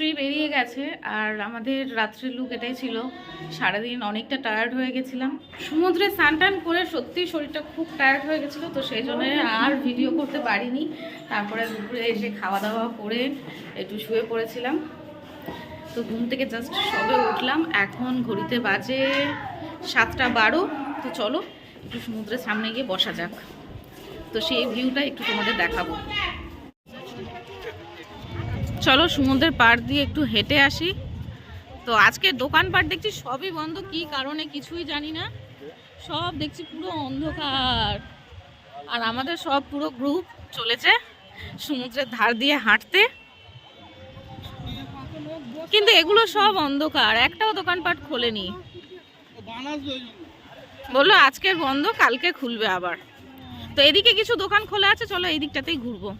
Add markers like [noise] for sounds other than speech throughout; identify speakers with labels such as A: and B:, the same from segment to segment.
A: স্ত্রী বেরিয়ে গেছে আর আমাদের রাত্রির লুক এটাই ছিল। সারাদিন অনেকটা টায়ার্ড হয়ে গেছিলাম। সমুদ্রে স্নান টান করে সত্যি শরীরটা খুব টায়ার্ড হয়ে গেছিল, তো সেই জন্য আর ভিডিও করতে পারিনি। তারপরে দুপুরে এসে খাওয়া দাওয়া করে একটু শুয়ে পড়েছিলাম। তো ঘুম থেকে জাস্ট সবে উঠলাম। এখন ঘড়িতে বাজে সাতটা বারো। তো চলো একটু সমুদ্রের সামনে গিয়ে বসা যাক। তো সেই ভিউটা একটু তোমাদের দেখাবো। চলো সমুদ্রের পাড় দিয়ে একটু হেঁটে আসি। তো আজকে দোকানপাট দেখছি সবই বন্ধ, কি কারণে কিছুই জানি না। সব দেখছি পুরো অন্ধকার। আর আমাদের সব পুরো গ্রুপ চলেছে সমুদ্রের ধার দিয়ে হাঁটতে। কিন্তু এগুলো সব অন্ধকার, একটাও দোকানপাট খোলেনি। বলল আজকের বন্ধ, কালকে খুলবে আবার। তো এদিকে কিছু দোকান খোলা আছে, চলো এই দিকটাতেই ঘুরবো।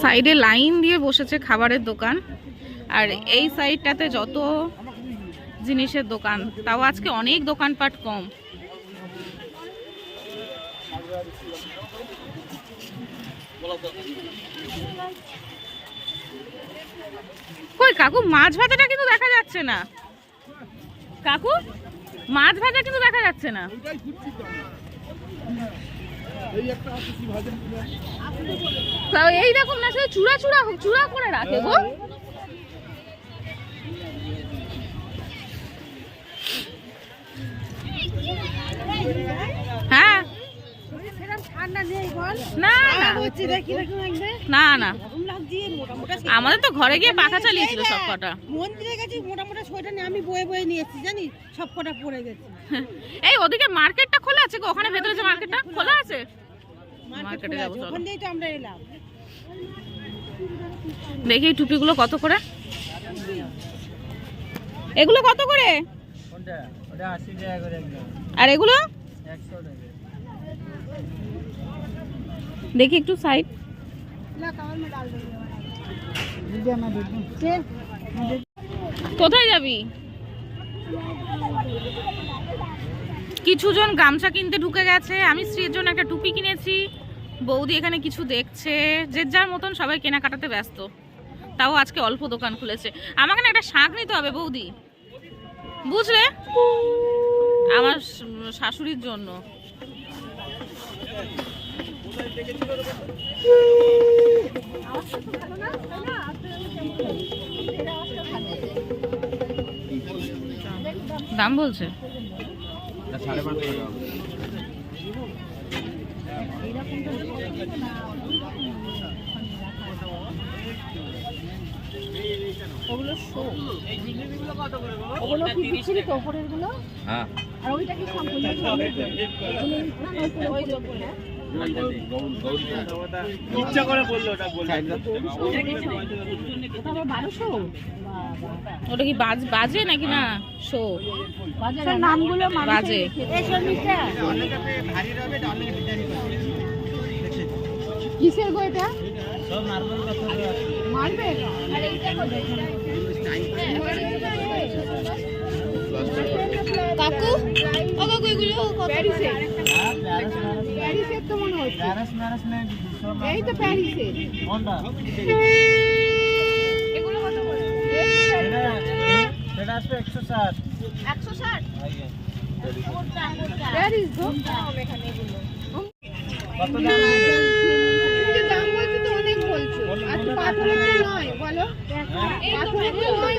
A: সাইডে লাইন দিয়ে বসেছে খাবারের দোকান। আর এই সাইডটাতে যত জিনিসের দোকান, তাও আজকে অনেক দোকানপাট কম। কই কাকু, মাছ ভাজাটা কিন্তু দেখা যাচ্ছে না। কাকু, মাছ ভাজা কিন্তু দেখা যাচ্ছে না। তাও এই রকম না সে চূড়া চূড়া চূড়া করে রাখে গো। হ্যাঁ।
B: মোটা মোটা
A: আমাদের তো ঘরে গিয়ে পাখা চালিয়েছিল সব কটা
B: মন্দিরে গেছি মোটা মোটা সোয়েটার নিয়ে আমি বয়ে বয়ে নিয়েছি জানিস? সব কটা পড়ে গেছে।
A: এই ওদিকে মার্কেটটা খোলা আছে গো? ওখানে ভেতরে যে মার্কেটটা? খোলা আছে? মার্কেটে যাব
B: ওখান তো আমরা এলাম।
A: দেখি এই টুপিগুলো কত করে? এগুলো কত করে?
C: কোনটা? ওটা আশি টাকা করে একদম।
A: আর এগুলো?
C: একশো টাকা।
A: দেখি একটু সাইড কোথায় যাবি? কিছুজন গামছা কিনতে ঢুকে গেছে। আমি স্ত্রীর জন্য একটা টুপি কিনেছি। বৌদি এখানে কিছু দেখছে। যে যার মতন সবাই কেনাকাটাতে ব্যস্ত। তাও আজকে অল্প দোকান খুলেছে। আমাকে না একটা শাঁখ নিতে হবে, বৌদি। বুঝলে? আমার শাশুড়ির জন্য। দাম বলছে?
B: ওগুলো শো। ওগুলো কি বিচ্ছিরি তো উপরেরগুলো
C: হ্যাঁ।
B: আর ওইটা কি সম্পূর্ণ
C: ইচ্ছা করে বলল ওটা
A: কি বাজ বাজে নাকি না? শো।
B: নামগুলো
A: বাজে।
B: কিসের গো এটা? মারবে? কাকু? ও কাকু এগুলো কত? প্যারিসের তো মনে হচ্ছে।
C: প্যারাস ম্যারাস নেই
B: এই তো প্যারিসের।
C: কোনটা?
B: এগুলো কত করে?
C: সেটা আসবে একশো ষাট।
B: একশো ষাট?
C: আগে
B: প্যারিস গো এখানে এগুলো?
C: কত দাম
B: কিন্তু দাম বলছো তো অনেক বলছো। আর তো পাথরের নয় বলো। পাথরের নয়।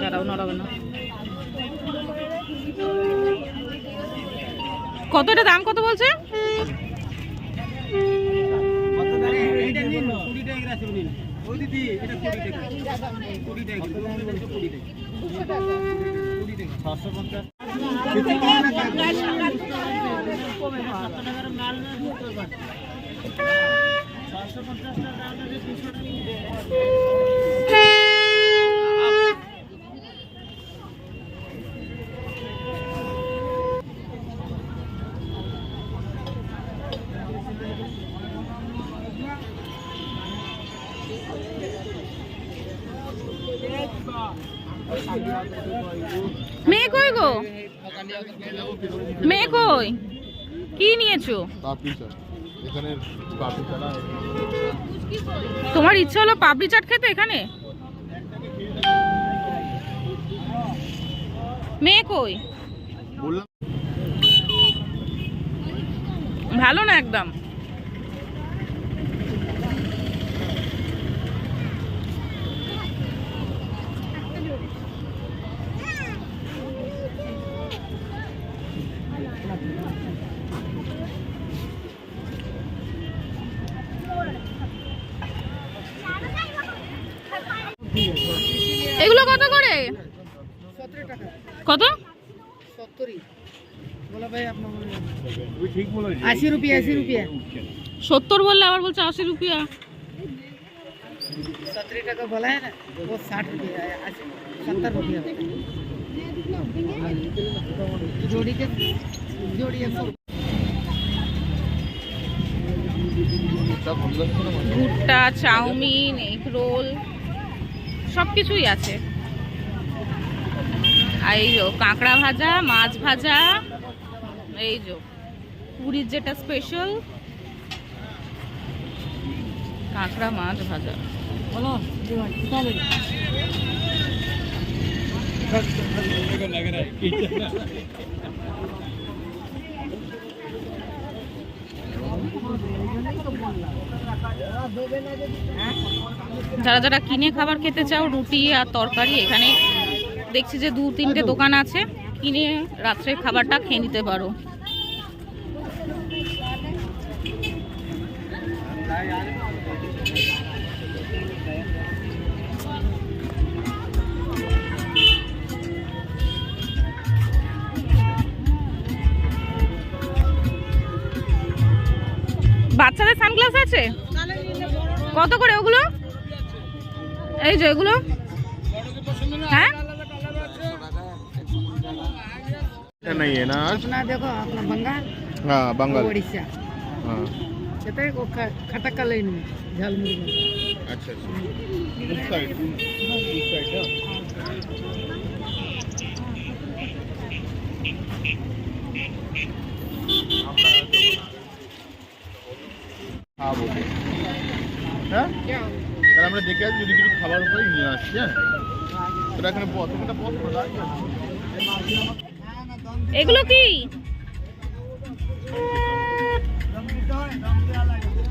A: দাঁড়াও নড়াবে না?
C: কুড়ি টাকা ছশো পঞ্চাশ ছশো পঞ্চাশ টাকা।
A: মেয়ে কই গো? মেয়ে কই? কি নিয়েছো? তোমার ইচ্ছা হলো পাপড়ি চাট খেতে এখানে? মেয়ে কই? ভালো না একদম?
B: আশি রুপিয়া আশি রুপিয়া
A: সত্তর বললে আবার বলছে আশি রুপিয়া
B: सत्रह टका बोला है ना वो साठ रुपया है अस्सी सत्तर रुपया जोड़ी के जोड़ी एक सौ
A: ভুট্টা চাউমিন এগ রোল সব কিছুই আছে আর এই যো কাঁকড়া ভাজা মাছ ভাজা এই যো পুরীর যেটা স্পেশাল কাঁকড়া মাছ ভাজা। যারা যারা কিনে খাবার খেতে চাও রুটি আর তরকারি এখানে দেখছি যে দু তিনটে দোকান আছে। কিনে রাত্রে খাবারটা খেয়ে নিতে পারো। বাচ্চাদের সানগ্লাস আছে কত করে ওগুলো এই যে এগুলো হ্যাঁ
D: नहीं है ना आज
B: अपना देखो अपना बंगाल
D: हाँ बंगाल
B: उड़ीसा
D: हाँ সেটাই খাটাকালেই নিই ঝালমুড়ি আচ্ছা, আচ্ছা। হ্যাঁ? তাহলে আমরা দেখে আসি যদি কিছু খাবার উপরে নিয়ে আসছি হ্যাঁ? তোরা এখানে পথ পথ
A: এগুলো কি?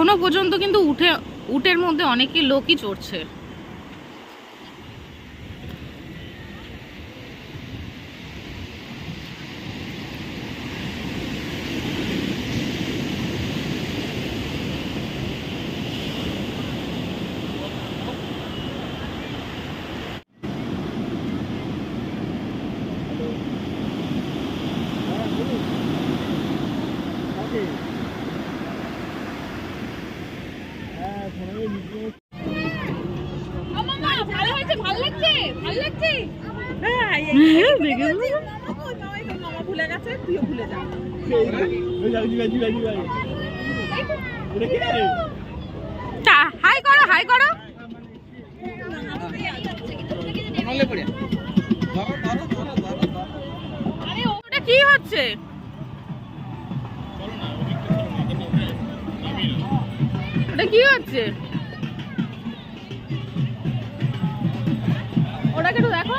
A: এখনও পর্যন্ত কিন্তু উঠে উটের মধ্যে অনেকে লোকই চড়ছে ভালো হয়েছে ভালো লাগছে ভালো লাগছে হ্যাঁ দেখে হাই করো হাই করো। ওটা কি হচ্ছে? ওটা কি হচ্ছে? ওটাকে একটু দেখো।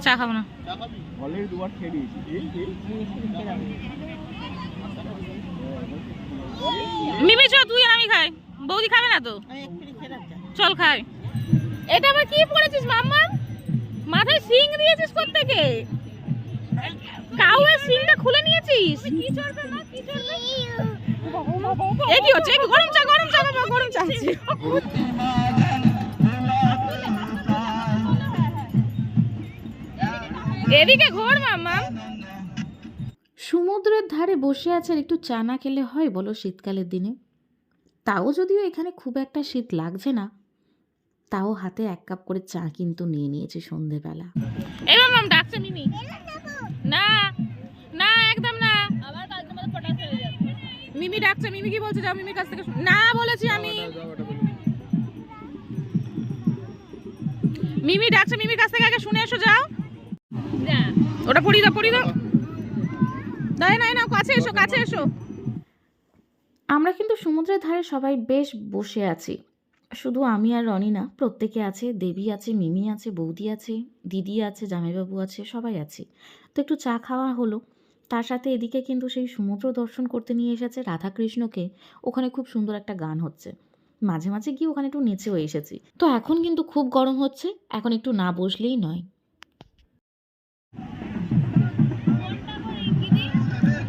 D: চা খাব
A: না। চা খাবি
C: অলরেডি দুবার খেয়ে দিয়েছি
A: মিমি চ তুই আর আমি খাই। বৌদি খাবে না তো? চল খাই। এটা আবার কি পড়েছিস মাম্মা মাথায় সিং দিয়েছিস কোত্থেকে কাউয়ের সিংটা খুলে নিয়েছিস? কি চলবে না কি চলবে এ কি হচ্ছে? গরম চা গরম চা গরম চা [laughs] এদিকে ঘোর মাম্মা
E: সমুদ্রের ধারে বসে আছেন একটু চা না খেলে হয় বলো শীতকালের দিনে। তাও যদিও এখানে খুব একটা শীত লাগছে না তাও হাতে এক কাপ করে চা কিন্তু নিয়ে নিয়েছে সন্ধেবেলা।
A: এই মাম্মাম ডাকছে মিমি। না না একদম না। মিমি ডাকছে মিমি কি বলছে যাও মিমির কাছ থেকে না বলেছি আমি। মিমি ডাকছে মিমির কাছ থেকে আগে শুনে এসো যাও। ওটা পড়ি দাও পড়ি দাও। নাই নাই না কাছে এসো কাছে এসো।
E: আমরা কিন্তু সমুদ্রের ধারে সবাই বেশ বসে আছি। শুধু আমি আর রনি না, প্রত্যেকে আছে, দেবী আছে, মিমি আছে, বৌদি আছে, দিদি আছে, জামাইবাবু আছে, সবাই আছে। তো একটু চা খাওয়া হলো। তার সাথে এদিকে কিন্তু সেই সমুদ্র দর্শন করতে নিয়ে এসেছে রাধাকৃষ্ণকে। ওখানে খুব সুন্দর একটা গান হচ্ছে। মাঝে মাঝে গিয়ে ওখানে একটু নেচেও এসেছি। তো এখন কিন্তু খুব গরম হচ্ছে, এখন একটু না বসলেই নয়।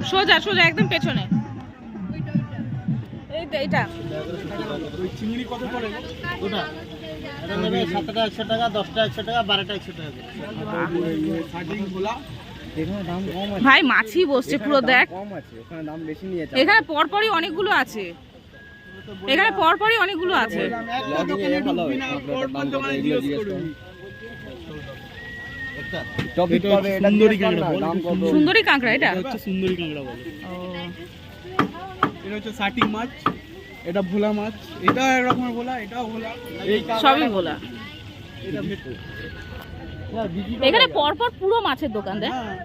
A: সোজা সোজা একদম পেছনে। এই তো
C: চিংড়ি কত পড়ে?
D: ওটা?
C: সাতটা একশো টাকা দশটা একশো টাকা বারোটা একশো টাকা
A: ভাই মাছি বসছে পুরো দেখ।
C: কম আছে ওখানে দাম বেশি নিয়েছে
A: এখানে পরপরই অনেকগুলো আছে। এখানে পরপরই অনেকগুলো আছে।
C: সুন্দরী কাঁকড়া
A: সুন্দরী কাঁকড়া এটা?
C: হচ্ছে সুন্দরী কাঁকড়া বলে। এটা হচ্ছে মাছ এটা ভোলা মাছ এটা এক রকমের ভোলা এটাও ভোলা।
A: সবই
C: এটা ভেতর
A: এখানে পরপর পুরো মাছের দোকান দেখ।
C: হ্যাঁ।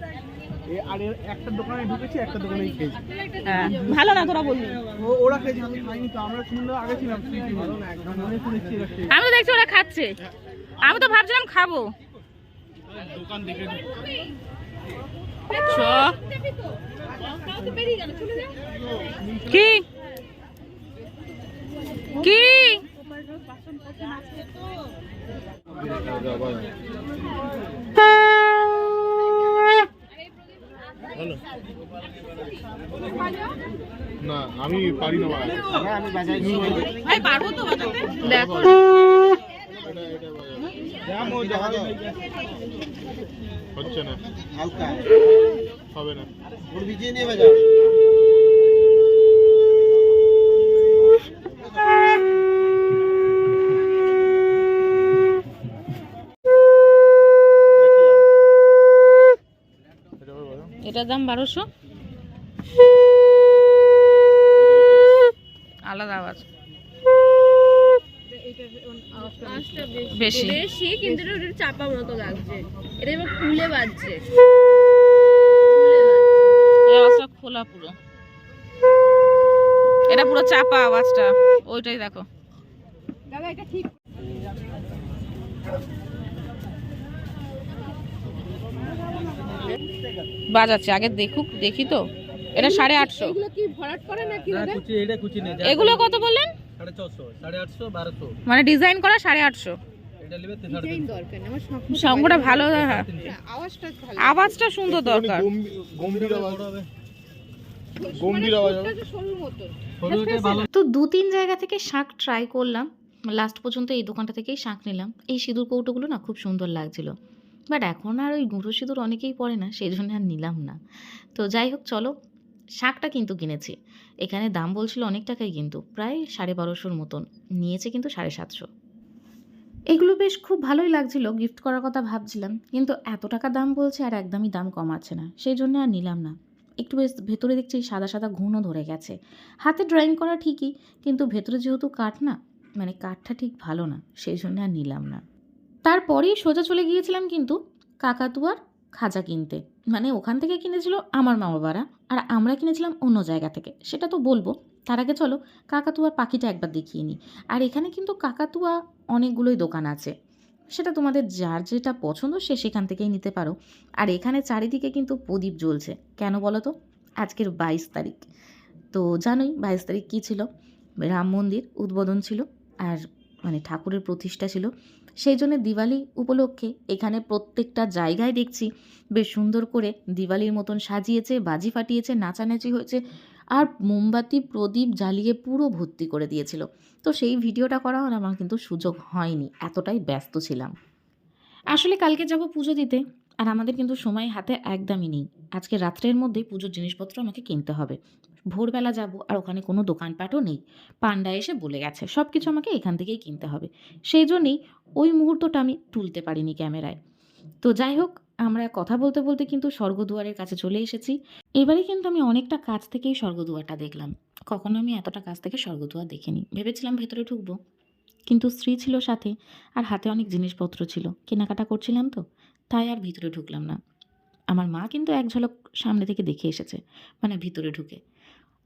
C: আর একটা দোকানে ঢুকেছি একটা দোকানে খেয়েছি।
A: হ্যাঁ ভালো না তোরা বললি
C: ও- ওরা খেয়েছে আমি খাইনি তো আমরা সুন্দর আগে ছিলাম। তুই কি ভালো না একদম। শুনেছি এরা খেয়েছে।
A: আমি তো দেখছি ওরা খাচ্ছে। আমি তো ভাবছিলাম খাব।
C: দোকান দেখে
A: কি? কি?
D: না আমি পারি না
C: হ্যাঁ আমি বাজাই
A: পারব তো দেখো।
D: হচ্ছে না।
C: হালকা।
D: হবে না।
C: ওর নিয়ে বাজাও।
A: এটার দাম বারোশো। আলাদা আওয়াজ। বেশি।
B: বেশি। কিন্তু এটা একটু চাপা মতো লাগছে। এটা এবার ফুলে বাজছে।
A: এই আওয়াজটা খোলা পুরো। এটা পুরো চাপা আওয়াজটা। ওইটাই দেখো।
B: দাদা এটা ঠিক।
A: বাজাচ্ছে। আগে দেখুক দেখি তো। এটা সাড়ে আটশো।
B: এগুলো কি ভরাট করে নাকি দাদা?
C: কুচি এটা কুচি নেই।
A: এগুলো কত বললেন? মানে ডিজাইন করা সাড়ে আটশো। সঙ্গটা ভালো হ্যাঁ।
B: আওয়াজটা
A: সুন্দর দরকার।
D: আওয়াজ। হবে।
B: এটা তো সরুর মতো।
C: ভালো।
E: তো দু তিন জায়গা থেকে শাঁখ ট্রাই করলাম। লাস্ট পর্যন্ত এই দোকানটা থেকেই শাঁখ নিলাম। এই সিঁদুর কৌটোগুলো না খুব সুন্দর লাগছিল। বাট এখন আর ওই গুঁড়ো সিঁদুর অনেকেই পরে না সেই জন্য আর নিলাম না। তো যাই হোক চলো শাঁখটা কিন্তু কিনেছি। এখানে দাম বলছিল অনেক টাকাই কিন্তু, প্রায় সাড়ে বারোশোর মতন। নিয়েছে কিন্তু সাড়ে সাতশো। এগুলো বেশ খুব ভালোই লাগছিল গিফট করার কথা ভাবছিলাম, কিন্তু এত টাকা দাম বলছে আর একদমই দাম কমাচ্ছে না, সেই জন্য আর নিলাম না। একটু বেশ ভেতরে দেখছি সাদা সাদা ঘুণও ধরে গেছে। হাতে ড্রয়িং করা ঠিকই, কিন্তু ভেতরে যেহেতু কাঠ না মানে কাঠটা ঠিক ভালো না, সেই জন্য আর নিলাম না। তারপরেই সোজা চলে গিয়েছিলাম কিন্তু কাকাতুয়ার খাঁচা কিনতে। মানে ওখান থেকে কিনেছিল আমার মা বাবারা আর আমরা কিনেছিলাম অন্য জায়গা থেকে। সেটা তো বলব। তার আগে চলো কাকাতুয়ার পাখিটা একবার দেখিয়ে নিই। আর এখানে কিন্তু কাকাতুয়া অনেকগুলোই দোকান আছে। সেটা তোমাদের যার যেটা পছন্দ সে সেখান থেকেই নিতে পারো। আর এখানে চারিদিকে কিন্তু প্রদীপ জ্বলছে। কেন বলো তো? আজকের বাইশ তারিখ। তো জানোই বাইশ তারিখ কী ছিল? রাম মন্দির উদ্বোধন ছিল। আর মানে ঠাকুরের প্রতিষ্ঠা ছিল। সেই জন্য দিওয়ালি উপলক্ষে এখানে প্রত্যেকটা জায়গায় দেখছি বেশ সুন্দর করে দিওয়ালির মতন সাজিয়েছে, বাজি ফাটিয়েছে, নাচানাচি হয়েছে আর মোমবাতি, প্রদীপ জ্বালিয়ে পুরো ভর্তি করে দিয়েছিল। তো সেই ভিডিওটা করা আমার কিন্তু সুযোগ হয়নি, এতটাই ব্যস্ত ছিলাম। আসলে কালকে যাব পুজো দিতে আর আমাদের কিন্তু সময় হাতে একদমই নেই। আজকে রাত্রের মধ্যেই পুজোর জিনিসপত্র আমাকে কিনতে হবে। ভোরবেলা যাব আর ওখানে কোনো দোকানপাটও নেই। পান্ডা এসে বলে গেছে সব কিছু আমাকে এখান থেকেই কিনতে হবে। সেই জন্যেই ওই মুহূর্তটা আমি তুলতে পারিনি ক্যামেরায়। তো যাই হোক, আমরা কথা বলতে বলতে কিন্তু স্বর্গদুয়ারের কাছে চলে এসেছি। এবারে কিন্তু আমি অনেকটা কাছ থেকেই স্বর্গদুয়ারটা দেখলাম। কখনো আমি এতটা কাছ থেকে স্বর্গদুয়ার দেখিনি। ভেবেছিলাম ভেতরে ঢুকবো। কিন্তু স্ত্রী ছিল সাথে আর হাতে অনেক জিনিসপত্র ছিল। কেনাকাটা করছিলাম তো, তাই আর ভিতরে ঢুকলাম না। আমার মা কিন্তু এক ঝলক সামনে থেকে দেখে এসেছে মানে ভিতরে ঢুকে।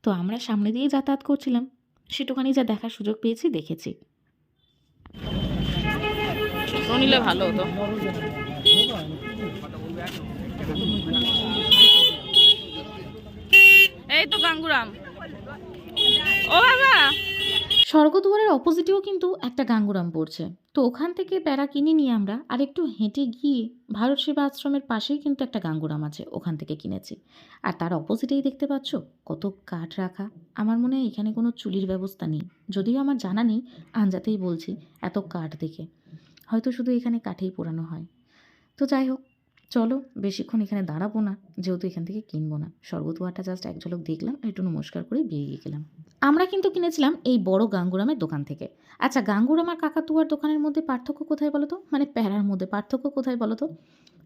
E: তো আমরা সামনে দিয়েই যাতায়াত করছিলাম। সেটুখানি যা দেখার সুযোগ পেয়েছি দেখেছি।
A: নিলে ভালো হতো। এই তো গাঙ্গুরাম। ও বাবা!
E: স্বর্গদুয়ারের অপোজিটেও কিন্তু একটা গাঙ্গুরাম পড়ছে। তো ওখান থেকে প্যারা কিনে নিয়ে আমরা আর একটু হেঁটে গিয়ে ভারত সেবা আশ্রমের পাশেই কিন্তু একটা গাঙ্গুরাম আছে, ওখান থেকে কিনেছি। আর তার অপোজিটেই দেখতে পাচ্ছ? কত কাঠ রাখা। আমার মনে হয় এখানে কোনো চুলির ব্যবস্থা নেই। যদিও আমার জানা নেই আঞ্জাতেই বলছি, এত কাঠ দেখে। হয়তো শুধু এখানে কাঠেই পোড়ানো হয়। তো যাই হোক চলো বেশিক্ষণ এখানে দাঁড়াবো না, যেহেতু এখান থেকে কিনবো না। স্বর্গদুয়ারটা জাস্ট এক ঝলক দেখলাম, একটু নমস্কার করে বেরিয়ে গেলাম। আমরা কিন্তু কিনেছিলাম এই বড় গাঙ্গুরামের দোকান থেকে। আচ্ছা গাঙ্গুরাম আর কাকাতুয়ার দোকানের মধ্যে পার্থক্য কোথায় বলো তো মানে প্যারার মধ্যে পার্থক্য কোথায় বলো তো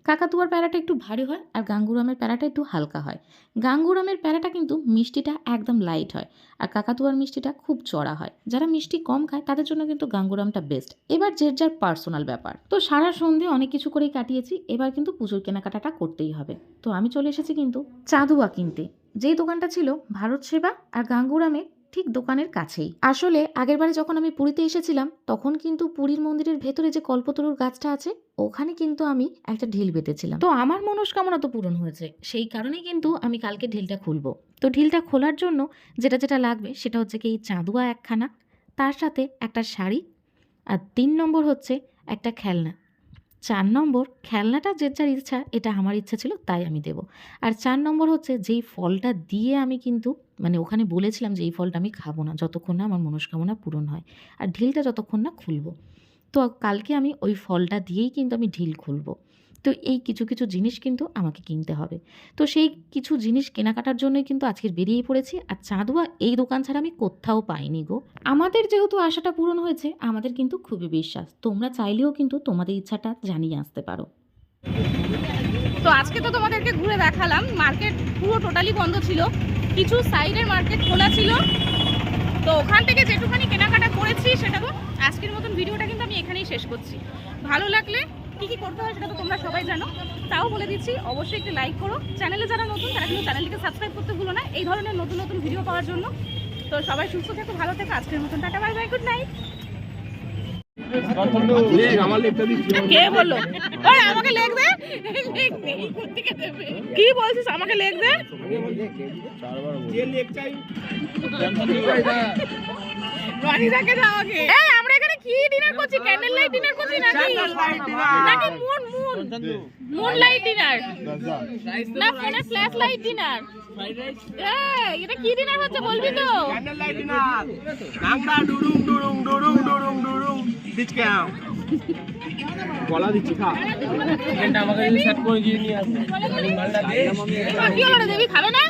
E: কাকাতুয়ার প্যারাটা একটু ভারী হয় আর গাঙ্গুরামের প্যারাটা একটু হালকা হয়। গাঙ্গুরামের প্যারাটা কিন্তু মিষ্টিটা একদম লাইট হয় আর কাকাতুয়ার মিষ্টিটা খুব চড়া হয়। যারা মিষ্টি কম খায় তাদের জন্য কিন্তু গাঙ্গুরামটা বেস্ট এবার যে যার পার্সোনাল ব্যাপার। তো সারা সন্ধে অনেক কিছু করেই কাটিয়েছি, এবার কিন্তু পুজোর কেনাকাটাটা করতেই হবে। তো আমি চলে এসেছি কিন্তু চাঁদুয়া কিনতে। যেই দোকানটা ছিল ভারত সেবা আর গাঙ্গুরামের ঠিক দোকানের কাছেই। আসলে আগেরবারে যখন আমি পুরীতে এসেছিলাম, তখন কিন্তু পুরীর মন্দিরের ভেতরে যে কল্পতরুর গাছটা আছে, ওখানে কিন্তু আমি একটা ঢিল বেঁধেছিলাম। তো আমার মনস্কামনা তো পূরণ হয়েছে। সেই কারণেই কিন্তু আমি কালকে ঢিলটা খুলবো। তো ঢিলটা খোলার জন্য যেটা যেটা লাগবে, সেটা হচ্ছে কি এই চাঁদুয়া একখানা, তার সাথে একটা শাড়ি, আর তিন নম্বর হচ্ছে একটা খেলনা। চার নম্বর, খেলনাটা যে যার ইচ্ছা, এটা আমার ইচ্ছা ছিল, তাই আমি দেব। আর চার নম্বর হচ্ছে, যেই ফলটা দিয়ে আমি কিন্তু মানে ওখানে বলেছিলাম যে এই ফলটা আমি খাব না, যতক্ষণ না আমার মনস্কামনা পূরণ হয়। আর ঢিলটা যতক্ষণ না খুলবো। তো কালকে আমি ওই ফলটা দিয়েই কিন্তু আমি ঢিল খুলবো। তো এই কিছু কিছু জিনিস কিন্তু আমাকে কিনতে হবে। তো সেই কিছু জিনিস কেনাকাটার জন্যই কিন্তু আজকের বেরিয়ে পড়েছি। আর চাঁদুয়া এই দোকান ছাড়া আমি কোথাও পাইনি গো। আমাদের যেহেতু আশাটা পূরণ হয়েছে, আমাদের কিন্তু খুবই বিশ্বাস। তোমরা চাইলেও কিন্তু তোমাদের ইচ্ছাটা জানিয়ে আসতে পারো।
A: তো আজকে তো তোমাদেরকে ঘুরে দেখালাম। মার্কেট পুরো টোটালি বন্ধ ছিল। কিছু সাইডের মার্কেট খোলা ছিল। তো ওখান থেকে যেটুখানি কেনাকাটা করেছি সেটা তো আজকের মতন ভিডিওটা কিন্তু আমি এখানেই শেষ করছি। ভালো লাগলে কি কি করতে হয় সেটা তো তোমরা সবাই জানো। তাও বলে দিচ্ছি অবশ্যই একটু লাইক করো। চ্যানেলে যারা নতুন তারা কিন্তু চ্যানেলটিকে সাবস্ক্রাইব করতে ভুলো না। এই ধরনের নতুন নতুন ভিডিও পাওয়ার জন্য। তো সবাই সুস্থ থেকো ভালো থেকো। আজকের মতন tata bye bye good night কে বলল? আমাকে লেখ দে। কি বলছিস আমাকে লেখ দে। রনিদাকে দাও আগে। কি ডিনার করছি? ক্যান্ডেল লাইট ডিনার করছি নাকি? নাকি moon moon moon light dinner না ফোনে ফ্ল্যাশ লাইট ডিনার এই এটা কি ডিনার হচ্ছে বলবি তো?
C: গলা দিচ্ছি খা।
A: কি হলো রে দেবী খাবে না?